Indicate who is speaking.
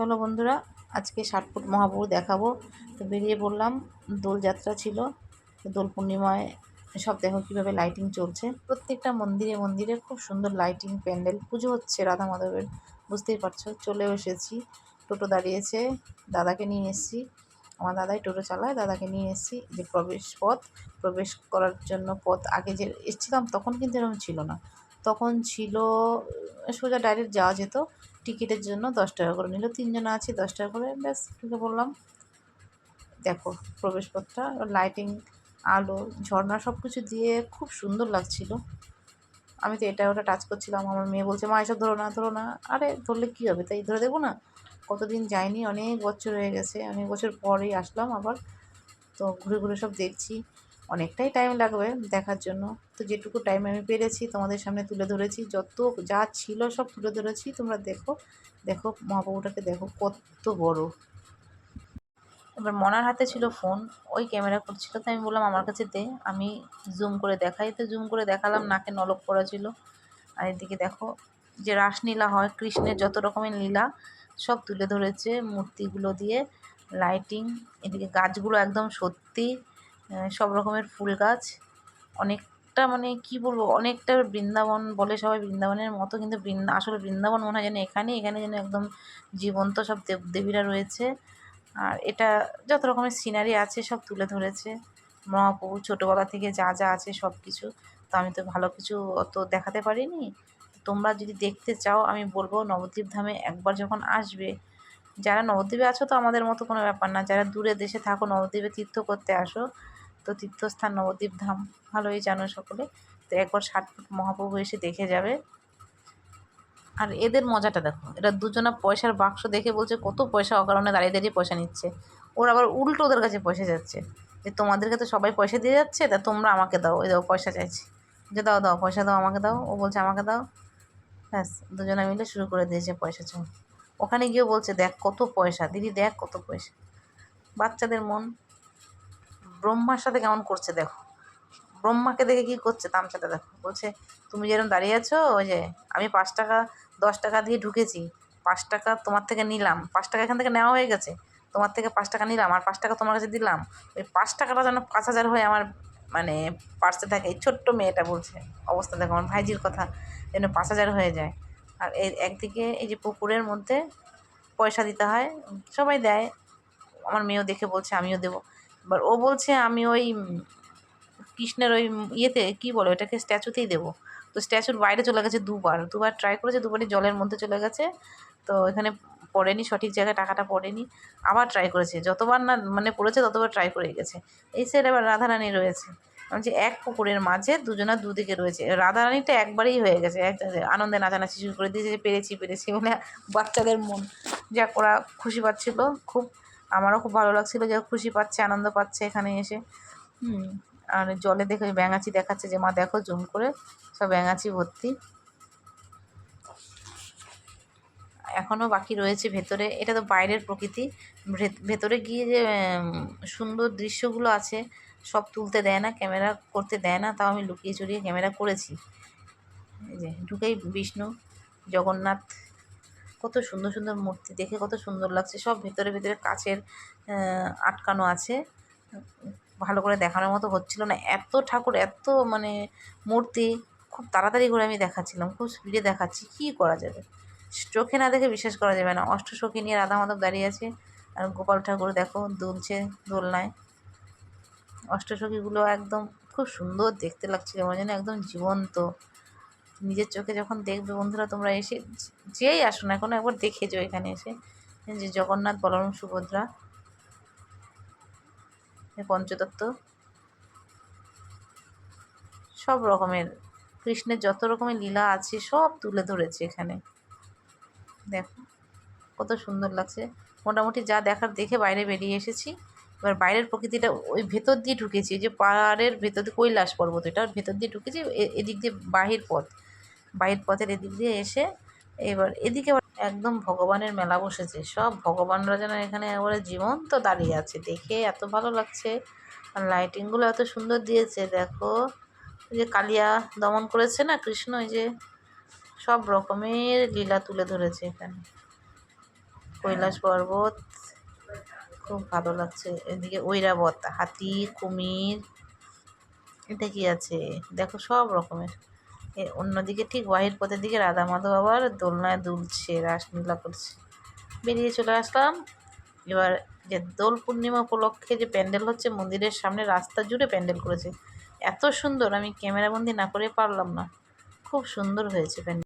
Speaker 1: চলো বন্ধুরা, আজকে ষাট ফুট মহাপ্রভু দেখাবো। তো বেরিয়ে পড়লাম দোলযাত্রা ছিল দোল পূর্ণিমায় সব দেখো কীভাবে লাইটিং চলছে। প্রত্যেকটা মন্দিরে মন্দিরে খুব সুন্দর লাইটিং প্যান্ডেল, পুজো হচ্ছে রাধা মাধবের, বুঝতেই পারছ? চলে এসেছি, টোটো দাঁড়িয়েছে, দাদাকে নিয়ে এসেছি। আমার দাদাই টোটো চালায়, দাদাকে নিয়ে এসেছি যে প্রবেশ পথ, প্রবেশ করার জন্য পথ আগে যে এসেছিলাম তখন কিন্তু এরকম ছিল না। তখন ছিল, সোজা ডাইরেক্ট যাওয়া যেত টিকিটের জন্য দশ টাকা করে নিল। তিনজন আছি, দশ টাকা করে, ব্যাস ঢুকে বললাম। দেখো, প্রবেশপথটা লাইটিং আলো, ঝর্ণা সব কিছু দিয়ে খুব সুন্দর লাগছিল। আমি তো এটা ওটা টাচ করছিলাম, আমার মেয়ে বলছে, মা, এসব ধরো না ধরো না। আরে, ধরলে কী হবে? তাই ধরে দেবো না? কতদিন যায়নি, অনেক বছর হয়ে গেছে। অনেক বছর পরেই আসলাম আবার। তো ঘুরে ঘুরে সব দেখছি। অনেকটাই টাইম লাগবে দেখার জন্য। তো যেটুকু টাইম আমি পেরেছি, তোমাদের সামনে তুলে ধরেছি। যত যা ছিল সব তুলে ধরেছি। তোমরা দেখো দেখো, মহাপ্রভুটাকে দেখো, কত বড়। এবার মনার হাতে ছিল ফোন ওই ক্যামেরা করছিল তো আমি বললাম, আমার কাছে দে। আমি জুম করে দেখাই, তো জুম করে দেখালাম নাকে নলক পড়া ছিল। আর এদিকে দেখো, যে রাসলীলা হয়, কৃষ্ণের যত রকমের লীলা, সব তুলে ধরেছে মূর্তিগুলো দিয়ে। লাইটিং এদিকে গাছগুলো একদম সত্যি। সব রকমের ফুল গাছ। অনেকটা মানে কি বলব, অনেকটা বৃন্দাবন বলে সবাই বৃন্দাবনের মতো, কিন্তু বৃন্দা, আসলে বৃন্দাবন মনে হয় যেন এখানে এখানে যেন একদম জীবন্ত সব দেব দেবীরা রয়েছে। আর এটা যত রকমের সিনারি আছে, সব তুলে ধরেছে। মহাপ্রভু ছোটোবেলা থেকে যা যা আছে সব কিছু। তো আমি তো ভালো কিছু অত দেখাতে পারিনি। তোমরা যদি দেখতে চাও, আমি বলব নবদ্বীপ ধামে একবার যখন আসবে, যারা নবদ্বীপে আছো তো আমাদের মতো কোনো ব্যাপার না। যারা দূরে দেশে থাকো, নবদ্বীপে তীর্থ করতে আসো তো তীর্থস্থান নবদ্বীপ ধাম। ভালোই জানো সকলে। তো একবার ষাট ফুট মহাপ্রভু এসে দেখে যাবে। আর এদের মজাটা দেখো, এরা দুজনা পয়সার বাক্স দেখে বলছে, কত পয়সা অকারণে দাঁড়িয়ে দাঁড়িয়ে পয়সা নিচ্ছে। ওর আবার উল্টো ওদের কাছে পয়সা যাচ্ছে, যে তোমাদেরকে তো সবাই পয়সা দিয়ে যাচ্ছে, তা তোমরা আমাকে দাও ওই দাও পয়সা চাইছি। যে দাও দাও, পয়সা দাও, আমাকে দাও, ও বলছে, আমাকে দাও। ব্যাস, দুজনে মিলে শুরু করে দিয়েছে পয়সা চাও ওখানে গিয়ে বলছে, দেখ কত পয়সা, দিদি দেখ কত পয়সা। বাচ্চাদের মন ব্রহ্মার সাথে কেমন করছে দেখো। ব্রহ্মাকে দেখে কী করছে? তামসাটা দেখো। বলছে, তুমি যেরকম দাঁড়িয়ে আছো, ওই যে আমি পাঁচ টাকা, দশ টাকা দিয়ে ঢুকেছি, পাঁচ টাকা তোমার থেকে নিলাম, পাঁচ টাকা এখান থেকে নেওয়া হয়ে গেছে, তোমার থেকে পাঁচ টাকা নিলাম, আর পাঁচ টাকা তোমার কাছে দিলাম, ওই পাঁচ টাকাটা যেন পাঁচ হাজার হয়ে আমার মানে পার্সে থাকে। এই ছোট্ট মেয়েটা বলছে। অবস্থা দেখো, আমার ভাইজির কথা, যেন পাঁচ হাজার হয়ে যায়। আর এই একদিকে এই যে পুকুরের মধ্যে পয়সা দিতে হয়, সবাই দেয়। আমার মেয়েও দেখে বলছে, আমিও দেবো। এবার ও বলছে, আমি ওই কৃষ্ণের ওই ইয়েতে, কী বলে ওটাকে স্ট্যাচুতেই দেবো। তো স্ট্যাচুর বাইরে চলে গেছে দুবার। দুবার ট্রাই করেছে, দুবারই জলের মধ্যে চলে গেছে। তো এখানে পড়েনি, সঠিক জায়গায় টাকাটা পড়েনি। আবার ট্রাই করেছে। যতবার না মানে পড়েছে, ততবার ট্রাই করে গেছে। এই সাইড আবার রাধারানী রয়েছে। যে এক পুকুরের মাঝে দুজনা দুদিকে রয়েছে। রাধারানীটা একবারেই হয়ে গেছে। এক আনন্দে নাচানাচি শুরু করে দিয়েছে, যে পেরেছি পেরেছি বলে বাচ্চাদের মন। যা ওরা খুশি পাচ্ছিল। খুব আমারও খুব ভালো লাগছিল যে খুশি পাচ্ছে, আনন্দ পাচ্ছে এখানে এসে। হুম, আর জলে দেখে ব্যাঙাচি দেখাচ্ছে যে, মা, দেখো, জুম করে সব ব্যাঙাচি ভর্তি। এখনও বাকি রয়েছে ভেতরে, এটা তো বাইরের প্রকৃতি। ভেতরে গিয়ে যে সুন্দর দৃশ্যগুলো আছে, সব তুলতে দেয় না, ক্যামেরা করতে দেয় না, তাও আমি লুকিয়ে চুরিয়ে ক্যামেরা করেছি। এই যে, ঢুকেই বিষ্ণু, জগন্নাথ কত সুন্দর সুন্দর মূর্তি দেখে কত সুন্দর লাগছে। সব ভেতরে ভেতরে কাচের আটকানো আছে। ভালো করে দেখানোর মতো হচ্ছিল না। এত ঠাকুর, এত মানে মূর্তি, খুব তাড়াতাড়ি করে আমি দেখাচ্ছিলাম। খুব স্পিডে দেখাচ্ছি। কী করা যাবে? চোখে না দেখে বিশ্বাস করা যাবে না। অষ্টসখী নিয়ে রাধা মাধব দাঁড়িয়ে আছে। আর গোপাল ঠাকুর দেখো, দুলছে দোলনায়। অষ্টসখীগুলো একদম খুব সুন্দর দেখতে লাগছিল মনে যেন একদম জীবন্ত। নিজের চোখে যখন দেখবে, বন্ধুরা, তোমরা এসে যেই আসো না এখন একবার দেখে যাও এখানে এসে। যে জগন্নাথ বলরাম সুভদ্রা পঞ্চতত্ত্ব। সব রকমের, কৃষ্ণের যত রকমের লীলা আছে, সব তুলে ধরেছে এখানে। দেখো, কত সুন্দর লাগছে। মোটামুটি যা দেখার দেখে বাইরে বেরিয়ে এসেছি। এবার বাইরের প্রকৃতিটা ওই ভেতর দিয়ে ঢুকেছি। যে পাহাড়ের ভেতর দিয়ে কৈলাস পর্বত এটা ভেতর দিয়ে ঢুকেছি এদিক দিয়ে বাহির পথ। বাহির পথের এদিক দিয়ে এসে এবার এদিকে একদম ভগবানের মেলা বসেছে। সব ভগবানরা যেন এখানে একেবারে জীবন্ত দাঁড়িয়ে আছে। দেখে এত ভালো লাগছে। আর লাইটিংগুলো এত সুন্দর দিয়েছে। দেখো যে কালিয়া দমন করেছে না কৃষ্ণ? ওই যে সব রকমের লীলা তুলে ধরেছে এখানে। কৈলাস পর্বত, খুব ভালো লাগছে। এদিকে ঐরাবত, হাতি, কুমির, এটা কি আছে? দেখো সব রকমের। অন্যদিকে ঠিক বাহির পথের দিকে রাধা মাধব আবার দোলনায় দুলছে রাসলীলা করছে। বেরিয়ে চলে আসলাম। এবার যে দোল পূর্ণিমা উপলক্ষে যে প্যান্ডেল হচ্ছে, মন্দিরের সামনে রাস্তা জুড়ে প্যান্ডেল করেছে। এত সুন্দর, আমি ক্যামেরাবন্দি না করে পারলাম না। খুব সুন্দর হয়েছে প্যান্ডেল।